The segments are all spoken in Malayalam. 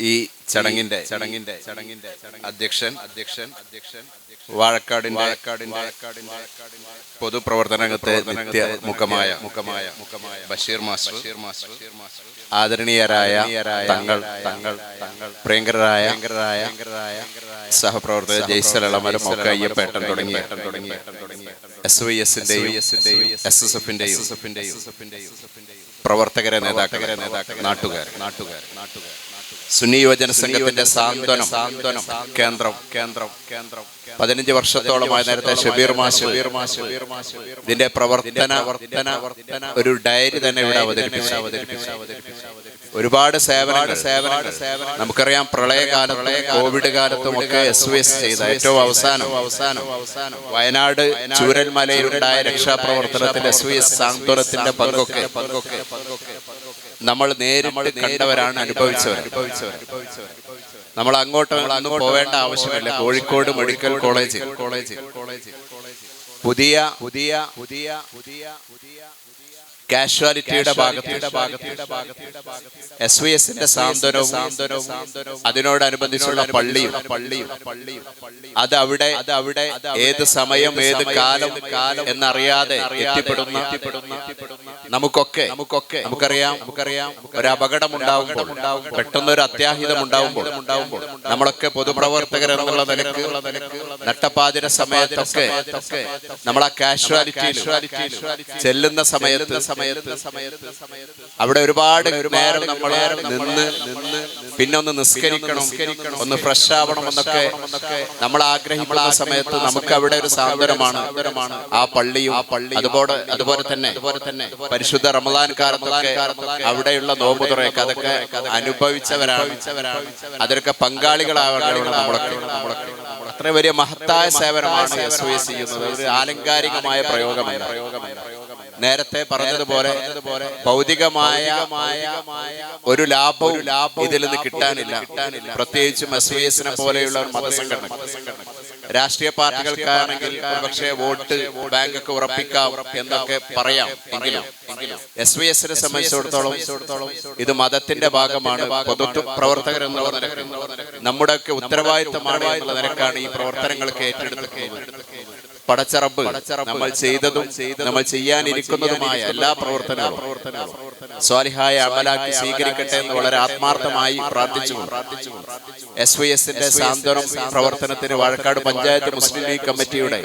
ഈ ചടങ്ങിന്റെ ചടങ്ങിന്റെ ചടങ്ങിന്റെ അധ്യക്ഷൻ അധ്യക്ഷൻ അധ്യക്ഷൻ വാഴക്കാടിൻ വാഴക്കാടിൻ പൊതുപ്രവർത്തന രംഗത്തെ നിത്യ മുഖമായ മുഖമായ മുഖമായ ബഷീർ മാസ്റ്റർ ബഷീർ മാസ്റ്റർ ആദരണീയരായ തങ്ങൾ തങ്ങൾ തങ്ങൾ പ്രിയങ്കരായ പ്രിയങ്കരായ സഹപ്രവർത്തകർ ജയ്സൽ ഇളമരം ഒക്കെ അയ്യപ്പേട്ടൻ തുടങ്ങി തുടങ്ങി എസ് വൈ എസിന്റെയും എസ് എസ് എഫിന്റെയും പ്രവർത്തകരെ നേതാക്കളെ നേതാക്കൾ നാട്ടുകാർ നാട്ടുകാർ നാട്ടുകാർ സുന്നി യുവജന സംഘത്തിന്റെ സാന്ത്വനം സാന്ത്വനം കേന്ദ്രം കേന്ദ്രം കേന്ദ്രം പതിനഞ്ച് വർഷത്തോളമായി നേരത്തെ ഷബീർ മാഷ് ഇതിന്റെ പ്രവർത്തന വർത്തന ഒരു ഡയറി തന്നെ ഇവിടെ അവതരിപ്പിച്ചു. അവതരിപ്പിച്ചു ഒരുപാട് സേവനങ്ങൾ. സേവനങ്ങൾ. നമുക്കറിയാം പ്രളയകാല കോവിഡ് കാലത്തും ഒക്കെ എസ് വി എസ് ചെയ്ത ഏറ്റവും അവസാനം. അവസാനം. അവസാനം. വയനാട് ചൂരൽമലയിലുണ്ടായ രക്ഷാപ്രവർത്തനത്തിൽ എസ് വി എസ് സാന്ത്വനത്തിന്റെ പങ്കൊക്കെ. പങ്കൊക്കെ പങ്കൊക്കെ. നമ്മൾ നേരിട്ട് കണ്ടവരാണ് അനുഭവിച്ചവർ. നമ്മൾ അങ്ങോട്ട് അങ്ങോട്ട് പോവേണ്ട ആവശ്യമില്ല. Kozhikode medical college college. College. പുതിയ പുതിയ പുതിയ പുതിയ പുതിയ കാഷ്വാലിറ്റിയുടെ ഭാഗത്തിന്റെ ഭാഗത്തിന്റെ എസ് വി എസിന്റെ സാന്ത്വനവും സാന്ത്വനവും അതിനോടനുബന്ധിച്ചുള്ള പള്ളിയും പള്ളിയും പള്ളിയും അത് അവിടെ അത് അവിടെ ഏത് സമയം ഏത് കാലം കാലം എന്നറിയാതെ എത്തിപ്പെടുന്ന നമുക്കൊക്കെ നമുക്കൊക്കെ നമുക്കറിയാം നമുക്കറിയാം ഒരു അപകടം ഉണ്ടാവുമ്പോൾ പെട്ടെന്ന് ഒരു അത്യാഹിതം ഉണ്ടാവുമ്പോൾ ഉണ്ടാവുമ്പോൾ നമ്മളൊക്കെ പൊതുപ്രവർത്തകർ എന്നുള്ള നിലയ്ക്ക് നട്ടപ്പാതിര സമയത്തൊക്കെ നമ്മൾ ആ കാഷ്വാലിറ്റി ചെല്ലുന്ന സമയത്ത് സമയത്ത് അവിടെ ഒരുപാട് നേരം നമ്മൾ നിന്ന് നിന്ന് പിന്നെ ഒന്ന് നിസ്കരിക്കണം ഒന്ന് ഫ്രഷ് ആവണം എന്നൊക്കെ നമ്മൾ ആഗ്രഹിക്കുന്ന സമയത്ത് നമുക്ക് അവിടെ ഒരു സാന്ത്വനമാണ് ആ പള്ളിയും ആ പള്ളി അതുപോലെ അതുപോലെ തന്നെ അതുപോലെ തന്നെ പരിശുദ്ധ റമദാൻ കാലത്തൊക്കെ അവിടെയുള്ള നോമ്പുതുറയൊക്കെ അതൊക്കെ അനുഭവിച്ചവരാണ്. അതിലൊക്കെ പങ്കാളികളാവണം നമ്മളൊക്കെ. നമ്മളൊക്കെ. അത്ര വലിയ മഹത്തായ സേവനമാണ് എസ് ഒ എസ് ചെയ്യുന്നത്. ഒരു ആലങ്കാരികമായ പ്രയോഗമല്ല. പ്രയോഗമല്ല. നേരത്തെ പറഞ്ഞതുപോലെ ഭൗതികമായ ഒരു ലാഭവും ലാഭം ഇതിൽ നിന്ന് കിട്ടാനില്ല. പ്രത്യേകിച്ചും എസ് വി എസിനെ പോലെയുള്ള ഒരു മതസംഘടന രാഷ്ട്രീയ പാർട്ടികൾക്കാണെങ്കിൽ പക്ഷേ വോട്ട് ബാങ്ക് ഒക്കെ ഉറപ്പിക്കാം എന്നൊക്കെ പറയാം. എങ്കിലും എസ് വി എസിനെ സംബന്ധിച്ചിടത്തോളം ഇത് മതത്തിന്റെ ഭാഗമാണ്. പൊതു പ്രവർത്തകർ എന്നുള്ള നിലയ്ക്ക് നമ്മുടെയൊക്കെ ഉത്തരവാദിത്തമാണ് എന്നുള്ള നിലക്കാണ് ഈ പ്രവർത്തനങ്ങൾക്ക് ഏറ്റെടുക്കുന്നത് പടച്ചറബ് നമ്മൾ ചെയ്തതും നമ്മൾ ചെയ്യാനിരിക്കുന്നതുമായ എല്ലാ പ്രവർത്തനവും സ്വാലിഹായ അമലാക്കി സ്വീകരിക്കട്ടെ എന്ന് വളരെ ആത്മാർത്ഥമായി പ്രാർത്ഥിച്ചു എസ് വൈ എസിന്റെ സാന്ത്വനം പ്രവർത്തനത്തിന് വാഴക്കാട് പഞ്ചായത്ത് മുസ്ലിം ലീഗ് കമ്മിറ്റിയുടെ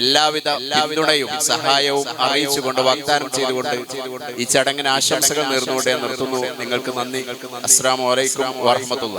എല്ലാവിധ പിന്തുണയും സഹായവും അറിയിച്ചുകൊണ്ട് വാഗ്ദാനം ചെയ്തുകൊണ്ട് ഈ ചടങ്ങിന് ആശംസകൾ നേർന്നുകൊണ്ട് നിർത്തുന്നു. നിങ്ങൾക്ക് നന്ദി. അസ്സാം വലൈക്കും വാഹമത്തുള്ള